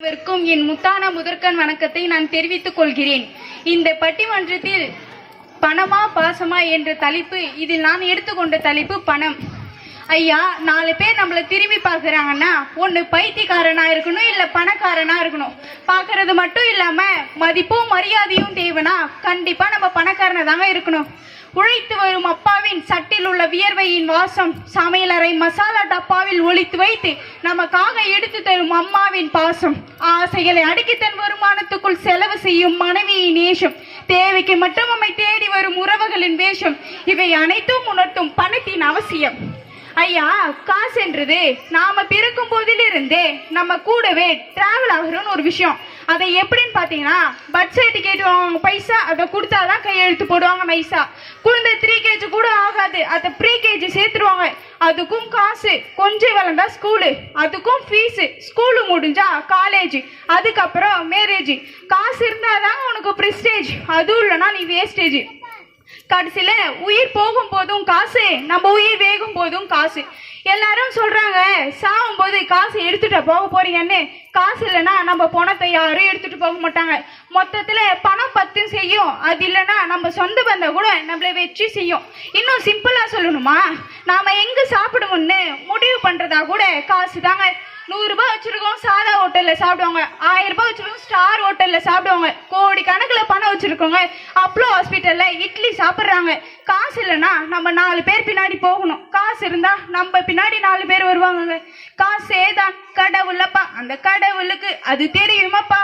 அனைவருக்கும் என் முத்தான முதற்கண் வணக்கத்தை நான் தெரிவித்துக் கொள்கிறேன். இந்த பட்டிமன்றத்தில் பணமா பாசமா என்ற தலைப்பு இதில் நான் எடுத்துக்கொண்ட தலைப்பு பணம். ஐயா நாலு பேர் நம்மள திரும்பி பார்க்குறாங்கன்னா ஒன்று பைத்தியக்காரனா இருக்கணும் இல்லை பணக்காரனா இருக்கணும். பார்க்கறது மட்டும் இல்லாம மதிப்பும் மரியாதையும் தேவைன்னா கண்டிப்பா நம்ம பணக்காரனை தாங்க இருக்கணும். உழைத்து வரும் அப்பாவின் சட்டில் உள்ள வியர்வையின் வாசம் சமையலறை மசாலா டப்பாவில் ஒழித்து வைத்து நமக்காக எடுத்து தரும் அம்மாவின் பாசம். ஆசைகளை அடுக்கி தன் வருமானத்துக்குள் செலவு செய்யும் மனைவியின் நேசம் தேவைக்கு மட்டும் நம்மை தேடி வரும் உறவுகளின் வேஷம். இவை அனைத்தும் உணர்த்தும் பணத்தின் அவசியம். ஐயா காசுன்றது நாம பிறக்கும் போதிலிருந்தே நம்ம கூடவே டிராவல் ஆகுறோன்னு ஒரு விஷயம். அதை எப்படின்னு பார்த்தீங்கன்னா பர்த் சர்டிஃபிகேட் வாங்குவாங்க பைசா அதை கொடுத்தாதான் கையெழுத்து போடுவாங்க மைசா. குழந்தை த்ரீ கேஜி கூட ஆகாது அதை ப்ரீ கேஜி சேர்த்துருவாங்க. அதுக்கும் காசு கொஞ்சம் வளர்ந்தா ஸ்கூலு அதுக்கும் ஃபீஸு ஸ்கூலு முடிஞ்சா காலேஜ் அதுக்கப்புறம் மேரேஜ் காசு இருந்தால் தாங்க உனக்கு ப்ரிஸ்டேஜ் அதுவும் இல்லைன்னா நீ வேஸ்டேஜ் கடைசியில உயிர் போகும் போதும் காசு நம்ம உயிர் வேகும் போதும் காசு. எல்லாரும் சொல்றாங்க சாகும் போது காசு எடுத்துட்டு போக போறீங்கன்னு. காசு இல்லைன்னா நம்ம பணத்தை யாரும் எடுத்துட்டு போக மாட்டாங்க. மொத்தத்துல பணம் பத்து செய்யும். அது இல்லைன்னா நம்ம சொந்த பந்தம் கூட நம்மள வச்சு செய்யும். இன்னும் சிம்பிளா சொல்லணுமா? நாம எங்க சாப்பிடுவோம்னு முடிவு பண்றதா கூட காசு தாங்க. நூறு ரூபாய் வச்சிருக்கோம் சாதா ஹோட்டல்ல சாப்பிடுவாங்க. ஆயிரம் ரூபாய் வச்சிருக்கோம் ஸ்டார் ஹோட்டல்ல சாப்பிடுவாங்க. கோடி கணக்குல வச்சிருக்கோங்க. அப்ளோ ஹாஸ்பிட்டல்ல இட்லி சாப்பிட்றாங்க. காசு இல்லைன்னா நம்ம நாலு பேர் பின்னாடி போகணும். காசு இருந்தா நம்ம பின்னாடி நாலு பேர் வருவாங்கங்க. காசே தான் கடவுளப்பா. அந்த கடவுளுக்கு அது தெரியுமாப்பா?